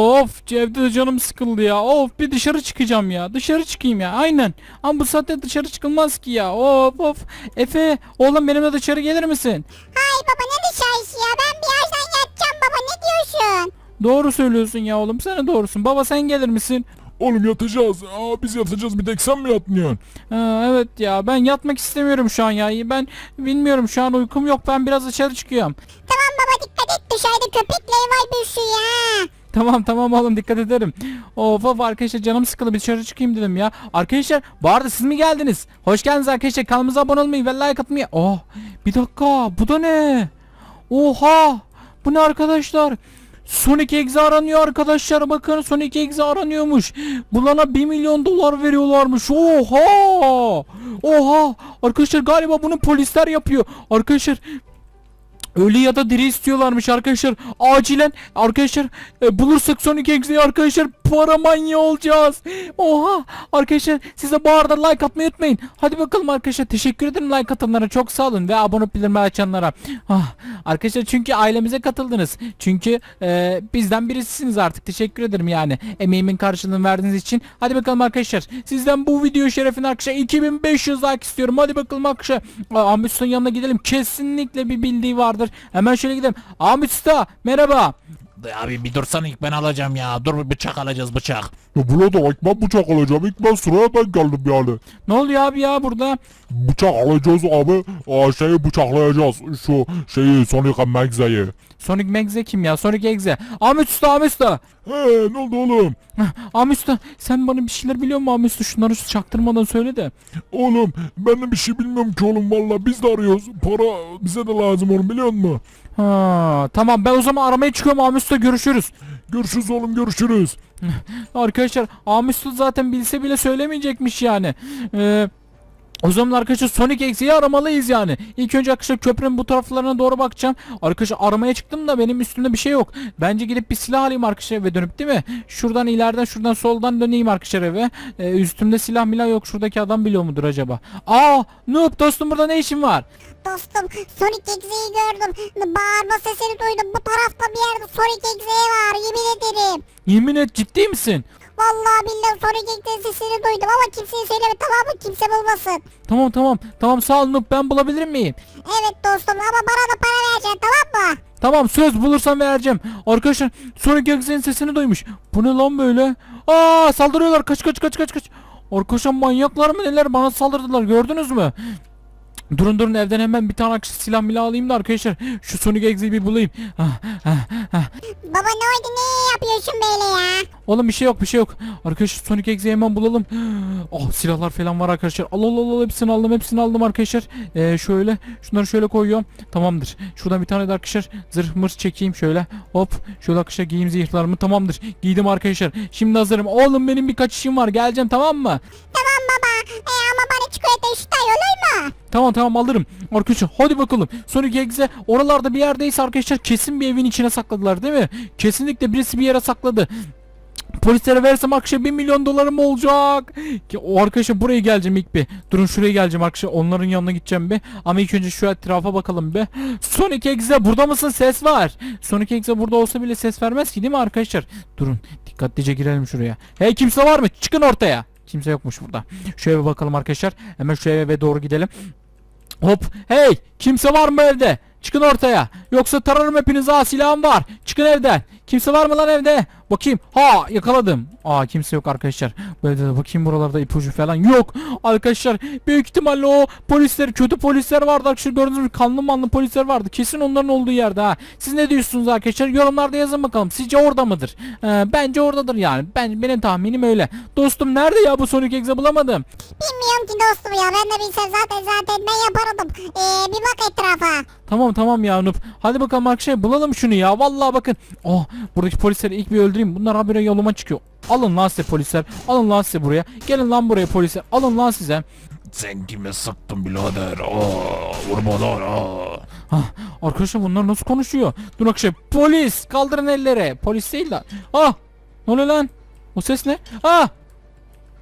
Of evde de canım sıkıldı ya. Of bir dışarı çıkacağım ya. Dışarı çıkayım ya. Aynen. Ama bu saatte dışarı çıkılmaz ki ya. Of of. Efe oğlum benimle dışarı gelir misin? Hay baba ne dışarısı ya ben birazdan yatacağım baba ne diyorsun? Doğru söylüyorsun ya oğlum. Sen de doğrusun. Baba sen gelir misin? Oğlum yatacağız. Aa, biz yatacağız bir tek sen mi yatmıyorsun? Ha, evet ya ben yatmak istemiyorum şu an ya. Ben bilmiyorum şu an uykum yok. Ben biraz dışarı çıkıyorum. Tamam baba dikkat et dışarıda köpekler var bir sürü ya. Tamam tamam oğlum dikkat ederim. Of of arkadaşlar canım sıkıldı bir dışarı çıkayım dedim ya. Arkadaşlar bu arada siz mi geldiniz? Hoş geldiniz arkadaşlar kanalımıza abone olmayı ve like atmayı. Oh bir dakika bu da ne? Oha bu ne arkadaşlar? Sonic Exe aranıyor arkadaşlar bakın Sonic Exe aranıyormuş. Bulana 1 milyon dolar veriyorlarmış. Oha! Oha! Arkadaşlar galiba bunu polisler yapıyor. Arkadaşlar Ölü ya da diri istiyorlarmış arkadaşlar. Acilen arkadaşlar e, bulursak Sonic X'yi arkadaşlar para manyağı olacağız. Oha arkadaşlar size bu arada like atmayı unutmayın. Hadi bakalım arkadaşlar teşekkür ederim like atanlara çok sağ olun ve abone bildirimi açanlara. Ah, arkadaşlar çünkü ailemize katıldınız. Çünkü e, bizden birisisiniz artık teşekkür ederim yani. Emeğimin karşılığını verdiğiniz için. Hadi bakalım arkadaşlar sizden bu video şerefine arkadaşlar 2500 like istiyorum. Hadi bakalım arkadaşlar. Usta'nın yanına gidelim. Kesinlikle bir bildiği vardır. Hemen şöyle gidelim. Usta merhaba. Abi bir dursana ilk ben alacağım ya. Dur bıçak alacağız bıçak. Ya burada ilk ben bıçak alacağım. İlk ben sıraya ben geldim yani. Ne oluyor abi ya burada? Bıçak alacağız abi. Aa, şeyi bıçaklayacağız. Şu şeyi Sonic Max'a'yı. Sonic Megze kim ya? Sonic Exe. Ahmet Usta Ahmet Usta. He ne oldu oğlum? Ahmet Usta sen bana bir şeyler biliyor musun Ahmet Usta? Şunları çaktırmadan söyle de. Oğlum ben de bir şey bilmiyorum ki oğlum valla biz de arıyoruz. Para bize de lazım oğlum biliyor musun? Ha, tamam ben o zaman aramaya çıkıyorum Ahmet Usta görüşürüz. Görüşürüz oğlum görüşürüz. Arkadaşlar Usta zaten bilse bile söylemeyecekmiş yani. Ee, o zaman arkadaşlar Sonic X'yi aramalıyız yani. İlk önce arkadaşlar köprünün bu taraflarına doğru bakacağım. Arkadaşlar aramaya çıktım da benim üstümde bir şey yok. Bence gidip bir silah alayım arkadaşlar eve dönüp değil mi? Şuradan ileriden şuradan soldan döneyim arkadaşlar eve. Ee, üstümde silah milah yok. Şuradaki adam biliyor mudur acaba? Aa Noob dostum burada ne işin var? Dostum Sonic X'yi gördüm. Bağırma sesini duydum. Bu tarafta bir yerde Sonic X var yemin ederim. Yemin et ciddi misin? Vallahi billahi Sonic X'in sesini duydum ama kimseye söyleme tamam mı? Kimse bulmasın. Tamam tamam tamam sağ ol ben bulabilir miyim? Evet dostum ama bana da para vereceksin tamam mı? Tamam söz bulursam vereceğim. Arkadaşlar Sonic X'in sesini duymuş. Bu ne lan böyle? Aa saldırıyorlar kaç kaç kaç kaç kaç. Arkadaşlar manyaklar mı neler bana saldırdılar gördünüz mü? Durun durun evden hemen bir tane silah milah alayım da arkadaşlar şu Sonic X'i bir bulayım. Ah, ah, ah. Baba ne oldu ne yapıyorsun böyle ya? Oğlum bir şey yok bir şey yok. Arkadaşlar Sonic X'i hemen bulalım. Oh silahlar falan var arkadaşlar. Al al al al, hepsini aldım hepsini aldım arkadaşlar. Ee, şöyle şunları şöyle koyuyorum. Tamamdır. Şuradan bir tane de arkadaşlar zırh mırs çekeyim şöyle. Hop şöyle arkadaşlar giyeyim zırhlarımı tamamdır. Giydim arkadaşlar. Şimdi hazırım. Oğlum benim birkaç işim var. Geleceğim tamam mı? Tamam baba e, ama bana çikolata üşütay olur mu? Tamam tamam alırım. Arkadaşlar hadi bakalım. Sonic X'e oralarda bir yerdeyse arkadaşlar kesin bir evin içine sakladılar değil mi? Kesinlikle birisi bir yere sakladı. Polislere versem akşam 1 milyon dolarım olacak. Ki o arkadaşlar buraya geleceğim ilk bir. Durun şuraya geleceğim arkadaşlar. Onların yanına gideceğim bir. Ama ilk önce şu etrafa bakalım bir. Sonic X'e burada mısın? Ses var. Sonic X'e burada olsa bile ses vermez ki değil mi arkadaşlar? Durun dikkatlice girelim şuraya. Hey kimse var mı? Çıkın ortaya. Kimse yokmuş burada. Şu eve bakalım arkadaşlar. Hemen şu eve doğru gidelim. Hop hey kimse var mı evde? Çıkın ortaya. Yoksa tararım hepinizi ha silahım var. Çıkın evden. Kimse var mı lan evde? Bakayım. Ha yakaladım. Aa kimse yok arkadaşlar. Evde de bakayım buralarda ipucu falan yok. Arkadaşlar büyük ihtimalle o polisler kötü polisler vardı arkadaşlar. Gördüğünüz gibi kanlı manlı polisler vardı. Kesin onların olduğu yerde ha. Siz ne diyorsunuz arkadaşlar? Yorumlarda yazın bakalım. Sizce orada mıdır? Ee, bence oradadır yani. Ben benim tahminim öyle. Dostum nerede ya bu Sonic X'e bulamadım. Bilmiyorum ki dostum ya ben de bilsem zaten zaten ben yapardım. Ee, bir bak etrafa. Tamam tamam ya Nup. Hadi bakalım arkadaşlar bulalım şunu ya. Vallahi bakın. Oh buradaki polisleri ilk bir öldüreyim. Bunlar habire yoluma çıkıyor. Alın lan size polisler. Alın lan size buraya. Gelin lan buraya polisler. Alın lan size. Sen kime sıktın birader? Aa, vurma lan aa. Hah, arkadaşlar bunlar nasıl konuşuyor? Dur arkadaşlar polis kaldırın elleri. Polis değil lan. Ah ne oluyor lan? O ses ne? Ah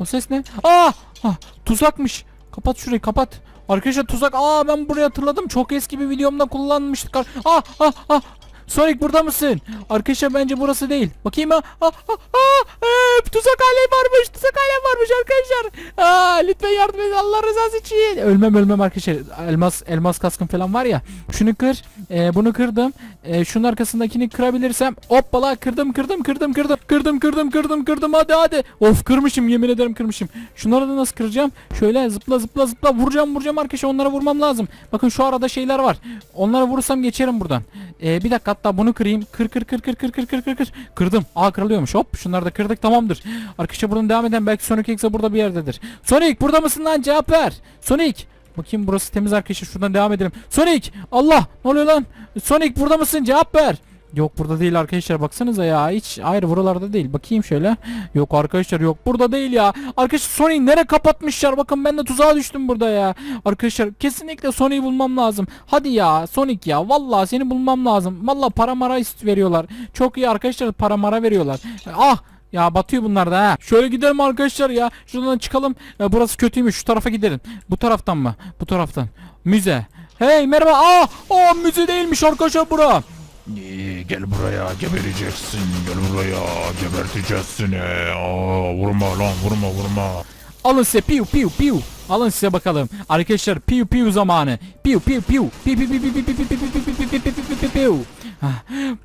o ses ne? Ah, ah tuzakmış. Kapat şurayı kapat. Arkadaşlar tuzak. Aa ben burayı hatırladım. Çok eski bir videomda kullanmıştık. Ah ah ah. Sonic burada mısın? Arkadaşlar bence burası değil. Bakayım ha. Ah, ah, ah, ee, tuzak alem varmış. Tuzak alem varmış arkadaşlar. Aa, lütfen yardım edin Allah rızası için. Ölmem ölmem arkadaşlar. Elmas elmas kaskım falan var ya. Şunu kır. Ee, bunu kırdım. Ee, şunun arkasındakini kırabilirsem. Hoppala kırdım kırdım kırdım kırdım. Kırdım kırdım kırdım kırdım hadi hadi. Of kırmışım yemin ederim kırmışım. Şunları da nasıl kıracağım? Şöyle zıpla zıpla zıpla vuracağım vuracağım arkadaşlar onlara vurmam lazım. Bakın şu arada şeyler var. Onlara vurursam geçerim buradan. Ee, bir dakika hatta bunu kırayım. Kır kır kır kır kır kır kır kır kır. Kırdım. Aa kırılıyormuş. Hop şunları da kırdık tamamdır. Arkadaşlar buradan devam eden belki Sonic X'e burada bir yerdedir. Sonic burada mısın lan cevap ver. Sonic. Bakayım burası temiz arkadaşlar şuradan devam edelim. Sonic Allah ne oluyor lan? Sonic burada mısın cevap ver. Yok burada değil arkadaşlar baksanıza ya hiç hayır buralarda değil bakayım şöyle yok arkadaşlar yok burada değil ya arkadaşlar Sony'yi nere kapatmışlar bakın ben de tuzağa düştüm burada ya arkadaşlar kesinlikle Sony'yi bulmam lazım hadi ya Sonic ya vallahi seni bulmam lazım vallahi para mara veriyorlar çok iyi arkadaşlar para mara veriyorlar ah ya batıyor bunlar da ha. Şöyle gidelim arkadaşlar ya. Şuradan çıkalım. Ya burası kötüymüş. Şu tarafa gidelim. Bu taraftan mı? Bu taraftan. Müze. Hey merhaba. Aa, aa müze değilmiş arkadaşlar bura. Ee, gel buraya gebereceksin. Gel buraya geberteceğiz seni. Aa, vurma lan vurma vurma. Alın size piu piu piu. Alın size bakalım. Arkadaşlar piu piu zamanı. Piu piu piu. Piu piu piu piu piu piu piu piu piu piu piu piu piu.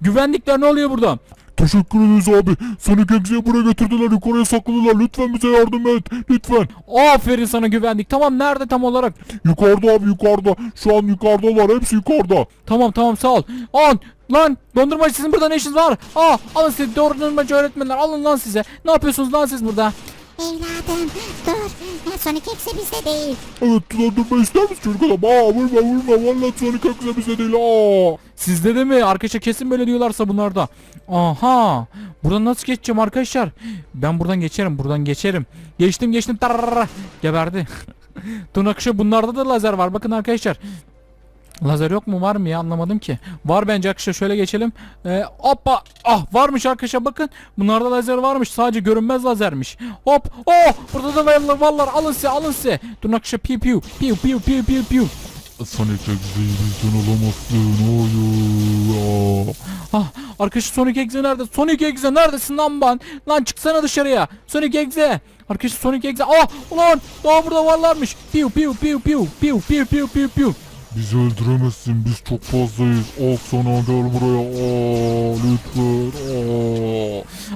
Güvenlikler ne oluyor burada? Teşekkür ederiz abi. Sonic X'i buraya getirdiler yukarıya sakladılar. Lütfen bize yardım et. Lütfen. Aferin sana güvenlik. Tamam nerede tam olarak? Yukarıda abi yukarıda. Şu an yukarıdalar. Hepsi yukarıda. Tamam tamam sağ ol. An lan dondurmacı sizin burada ne işiniz var? Aa alın size dondurmacı öğretmenler alın lan size. Ne yapıyorsunuz lan siz burada? Evladım dur. Ya Sonic X'e bizde değil. Evet dondurma ister misin çocuk adam? Aa vurma vurma. Vallahi Sonic X'e bize değil. Aa. Sizde de mi? Arkadaşlar kesin böyle diyorlarsa bunlarda. Aha. Buradan nasıl geçeceğim arkadaşlar? Ben buradan geçerim. Buradan geçerim. Geçtim geçtim. Tararara. Geberdi. Tırnakışı bunlarda da lazer var. Bakın arkadaşlar. Lazer yok mu var mı ya anlamadım ki. Var bence arkadaşlar şöyle geçelim. Ee, hoppa. Ah varmış arkadaşlar bakın. Bunlarda lazer varmış. Sadece görünmez lazermiş. Hop. Oh burada da varlar varlar. Alın size alın size. Tırnakışı piu piu. Piu piu piu piu piu. Sonic X'i bizden alamazsın. Hayır. Aa. Ah arkadaşlar Sonic Exe nerede? Sonic Exe neredesin lan ben? Lan çıksana dışarıya. Sonic Exe. Arkadaşlar Sonic Exe. Ah ulan daha burada varlarmış. Piu piu piu piu piu piu piu piu piu. Bizi öldüremezsin. Biz çok fazlayız. Al sana gel buraya. Aa, lütfen.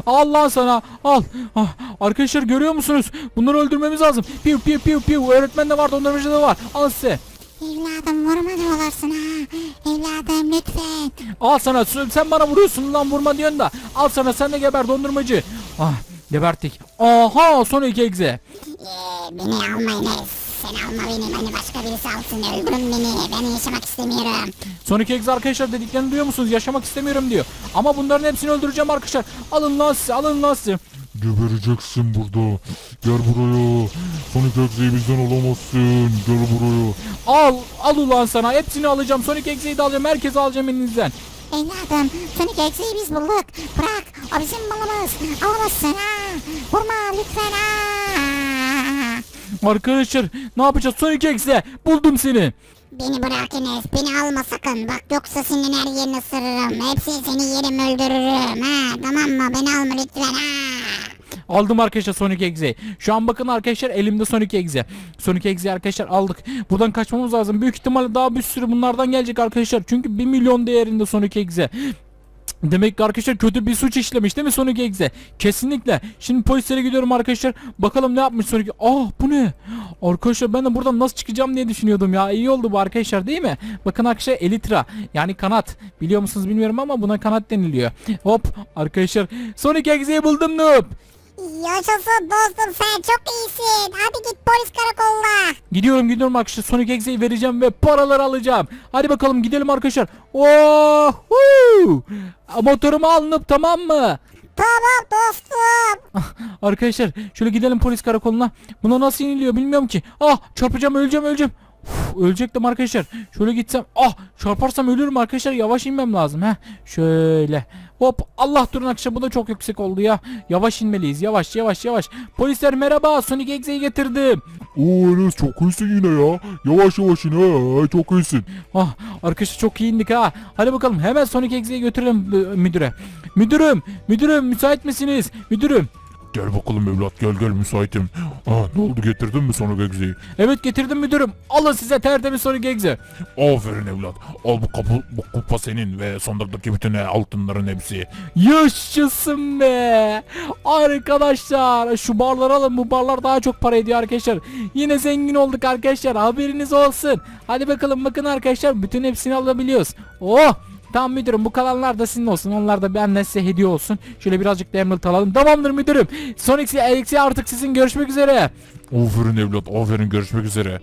Aa. Al lan sana. Al. Ah, arkadaşlar görüyor musunuz? Bunları öldürmemiz lazım. Piu piu piu piu. Öğretmen de var, dondurmacı da var. Al size. Evladım vurma diyorlarsın ha. Evladım lütfen. Al sana. Sen bana vuruyorsun lan vurma diyorsun da. Al sana sen de geber dondurmacı. Ah geberttik. Aha Sonic Exe. Ee, beni almayınız. Sen alma beni. Beni başka birisi alsın. Öldürün beni. Ben yaşamak istemiyorum. Sonic X arkadaşlar dediklerini duyuyor musunuz? Yaşamak istemiyorum diyor. Ama bunların hepsini öldüreceğim arkadaşlar. Alın lan size, alın lan size. Gebereceksin burada. Gel buraya. Sonic X'i bizden alamazsın. Gel buraya. Al, al ulan sana. Hepsini alacağım. Sonic X'i de alacağım. Herkesi alacağım elinizden. Evladım Sonic X'i biz bulduk. Bırak. O bizim malımız. Alamazsın ha. Vurma lütfen ha. Arkadaşlar ne yapacağız Sonic X'le? Buldum seni. Beni bırak Enes. Beni alma sakın. Bak yoksa senin her yerini ısırırım. Hepsini seni yerim öldürürüm. Ha, tamam mı? Beni alma lütfen ha. Aldım arkadaşlar Sonic X'i. Şu an bakın arkadaşlar elimde Sonic X'i. Sonic X'i arkadaşlar aldık. Buradan kaçmamız lazım. Büyük ihtimalle daha bir sürü bunlardan gelecek arkadaşlar. Çünkü 1 milyon değerinde Sonic X'i. Demek ki arkadaşlar kötü bir suç işlemiş değil mi Sonic Exe? Kesinlikle. Şimdi polislere gidiyorum arkadaşlar. Bakalım ne yapmış Sonic. Ah bu ne? Arkadaşlar ben de buradan nasıl çıkacağım diye düşünüyordum ya. İyi oldu bu arkadaşlar değil mi? Bakın arkadaşlar Elytra. Yani kanat. Biliyor musunuz bilmiyorum ama buna kanat deniliyor. Hop arkadaşlar. Sonic Exe'yi buldum noob. Yaşasın dostum sen çok iyisin. Hadi git polis karakoluna. Gidiyorum gidiyorum arkadaşlar. Sonic Exe'yi vereceğim ve paraları alacağım. Hadi bakalım gidelim arkadaşlar. Oh! huu! Motorumu alınıp tamam mı? Tamam dostum. Arkadaşlar şöyle gidelim polis karakoluna. Buna nasıl iniliyor bilmiyorum ki. Ah çarpacağım öleceğim öleceğim. Ölecektim arkadaşlar. Şöyle gitsem. Ah çarparsam ölürüm arkadaşlar. Yavaş inmem lazım. Heh. Şöyle. Hop Allah durun arkadaşlar bu da çok yüksek oldu ya. Yavaş inmeliyiz. Yavaş yavaş yavaş. Polisler merhaba. Sonic Exe'yi getirdim. Oo Enes çok iyisin yine ya. Yavaş yavaş yine ha, çok iyisin. Ah arkadaşlar çok iyi indik ha. Hadi bakalım hemen Sonic Exe'yi götürelim e, müdüre. Müdürüm, müdürüm müsait misiniz? Müdürüm. Gel bakalım evlat gel gel müsaitim. Ah ne oldu getirdin mi sonra Gegze'yi? Evet getirdim müdürüm. Alın size tertemiz Sonic Exe. Aferin evlat. Al bu, kapı, bu kupa senin ve sondaki bütün altınların hepsi. Yaşasın be. Arkadaşlar şu barları alın. Bu barlar daha çok para ediyor arkadaşlar. Yine zengin olduk arkadaşlar. Haberiniz olsun. Hadi bakalım bakın arkadaşlar. Bütün hepsini alabiliyoruz. Oh. Tamam müdürüm bu kalanlar da sizin olsun. Onlar da benden size hediye olsun. Şöyle birazcık da emerald alalım. Tamamdır müdürüm. Sonic Exe artık sizin görüşmek üzere. Aferin evlat aferin görüşmek üzere.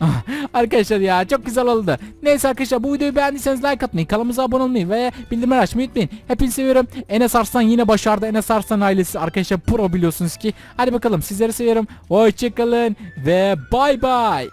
Ah, Arkadaşlar ya çok güzel oldu. Neyse arkadaşlar bu videoyu beğendiyseniz like atmayı, kanalımıza abone olmayı ve bildirimleri açmayı unutmayın. Hepinizi seviyorum. Enes Arslan yine başardı. Enes Arslan ailesi arkadaşlar pro biliyorsunuz ki. Hadi bakalım sizleri seviyorum. Hoşçakalın ve bay bay.